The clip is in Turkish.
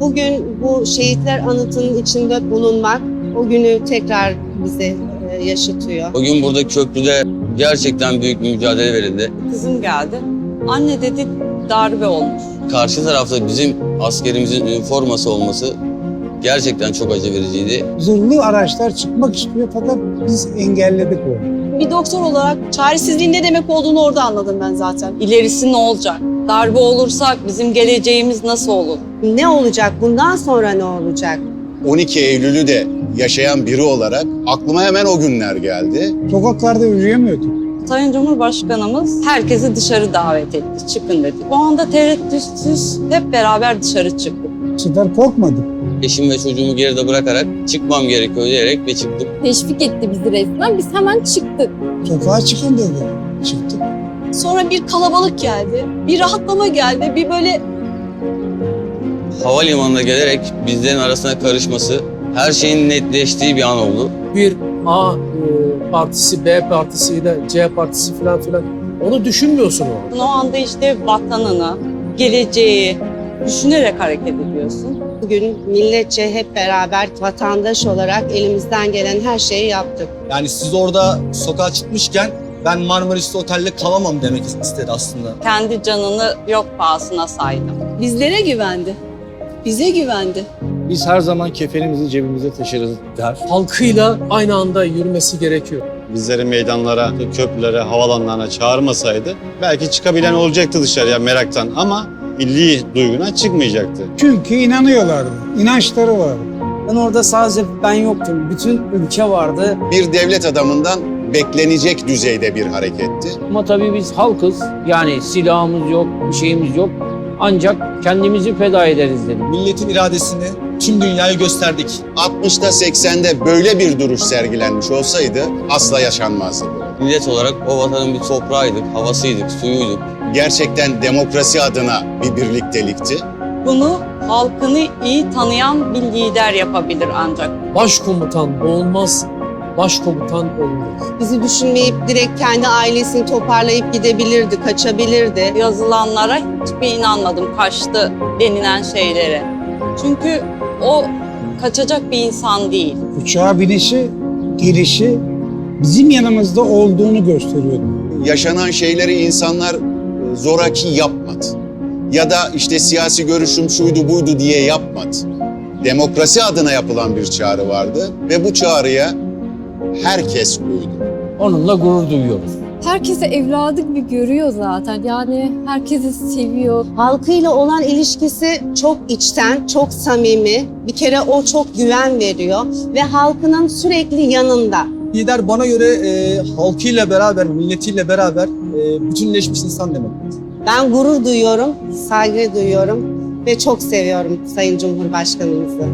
Bugün bu şehitler anıtının içinde bulunmak o günü tekrar bize e, yaşatıyor. O gün burada köprüde gerçekten büyük bir mücadele verildi. Kızım geldi. Anne dedi darbe olmuş. Karşı tarafta bizim askerimizin üniforması olması gerçekten çok acı vericiydi. Zırhlı araçlar çıkmak istiyor fakat biz engelledik onu. Bir doktor olarak çaresizliğin ne demek olduğunu orada anladım ben zaten. İlerisi ne olacak? Darbe olursa bizim geleceğimiz nasıl olur? Ne olacak? Bundan sonra ne olacak? 12 Eylül'ü de yaşayan biri olarak aklıma hemen o günler geldi. Sokaklarda yürüyemiyorduk. Sayın Cumhurbaşkanımız herkesi dışarı davet etti. Çıkın dedi. O anda tereddütsüz hep beraber dışarı çıktık. Sefer korkmadık. Eşim ve çocuğumu geride bırakarak çıkmam gerekiyor diyerek ve çıktım. teşvik etti bizi resmen. Biz hemen çıktık. Sokağa çıkın dedi. Çıktık. Sonra bir kalabalık geldi, bir rahatlama geldi, bir böyle Havalimanına gelerek bizlerin arasına karışması her şeyin netleştiği bir an oldu. bir A e, partisi, B partisiyle C partisi falan filan onu düşünmüyorsun o. O anda işte vatanını, geleceği düşünerek hareket ediyorsun. Bugün milletçe hep beraber vatandaş olarak elimizden gelen her şeyi yaptık. Yani siz orada sokağa çıkmışken ben Marmaris'te otelde kalamam demek istedi aslında. Kendi canını yok pahasına saydı. bizlere güvendi. Bize güvendi. Biz her zaman kefenimizi cebimize taşırız der. Halkıyla aynı anda yürümesi gerekiyor. Bizleri meydanlara, köprülere, havalanlarına çağırmasaydı belki çıkabilen olacaktı dışarıya meraktan ama milli duyguna çıkmayacaktı. Çünkü inanıyorlardı. İnançları vardı. Ben orada sadece ben yoktum. Bütün ülke vardı. Bir devlet adamından beklenecek düzeyde bir hareketti. Ama tabii biz halkız. Yani silahımız yok, bir şeyimiz yok. Ancak kendimizi feda ederiz dedik. Milletin iradesini tüm dünyaya gösterdik. 60'ta 80'de böyle bir duruş sergilenmiş olsaydı asla yaşanmazdı. Millet olarak o vatanın bir toprağıydık, havasıydık, suyuyduk. Gerçekten demokrasi adına bir birliktelikti. Bunu halkını iyi tanıyan bir lider yapabilir ancak. Başkomutan boğulmaz, başkomutan olunur. Bizi düşünmeyip direkt kendi ailesini toparlayıp gidebilirdi, kaçabilirdi. Yazılanlara hiçbir inanmadım kaçtı denilen şeylere. Çünkü o kaçacak bir insan değil. Uçağa binişi, gelişi bizim yanımızda olduğunu gösteriyordu. Yaşanan şeyleri insanlar zoraki yapmadı. Ya da işte siyasi görüşüm şuydu buydu diye yapmadı. Demokrasi adına yapılan bir çağrı vardı ve bu çağrıya herkes uydu. Onunla gurur duyuyoruz. Herkese evladı gibi görüyor zaten. Yani herkesi seviyor. Halkıyla olan ilişkisi çok içten, çok samimi. Bir kere o çok güven veriyor ve halkının sürekli yanında. Lider bana göre e, halkıyla beraber, milletiyle beraber e, bütünleşmiş insan demek. Ben gurur duyuyorum, saygı duyuyorum ve çok seviyorum Sayın Cumhurbaşkanımızı.